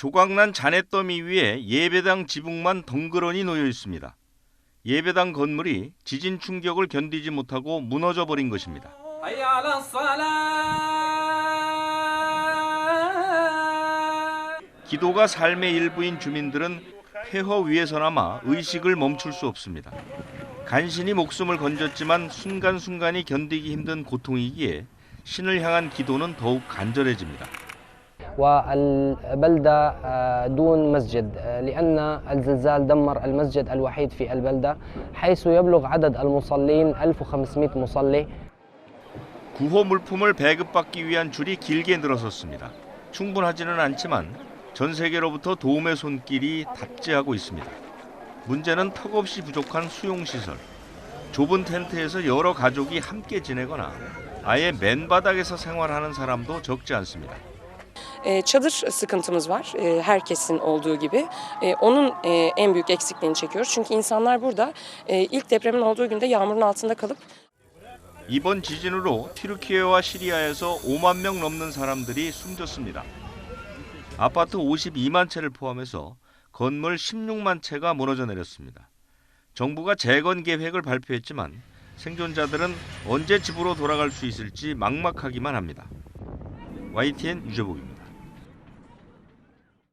조각난 잔해더미 위에 예배당 지붕만 덩그러니 놓여 있습니다. 예배당 건물이 지진 충격을 견디지 못하고 무너져 버린 것입니다. 기도가 삶의 일부인 주민들은 폐허 위에서나마 의식을 멈출 수 없습니다. 간신히 목숨을 건졌지만 순간순간이 견디기 힘든 고통이기에 신을 향한 기도는 더욱 간절해집니다. والبلدة آه، دون مسجد آه، لأن الزلزال دمر المسجد الوحيد في البلدة حيث يبلغ عدد المصلين 1500 مصلي 구호 물품을 배급받기 위한 줄이 길게 늘어섰습니다. 충분하지는 않지만 전 세계로부터 도움의 손길이 답지하고 있습니다. 문제는 턱없이 부족한 수용 시설. 좁은 텐트에서 여러 가족이 함께 지내거나 아예 맨바닥에서 생활하는 사람도 적지 않습니다. E, çadır sıkıntımız var e, herkesin olduğu gibi. E, onun e, en büyük eksikliğini çekiyoruz. Çünkü insanlar burada e, ilk depremin olduğu günde yağmurun altında kalıp 이번 지진으로 튀르키예와 시리아에서 5만 명 넘는 사람들이 숨졌습니다. 아파트 52만 채를 포함해서 건물 16만 채가 무너져 내렸습니다. 정부가 재건 계획을 발표했지만 생존자들은 언제 집으로 돌아갈 수 있을지 막막하기만 합니다. YTN 유재복입니다.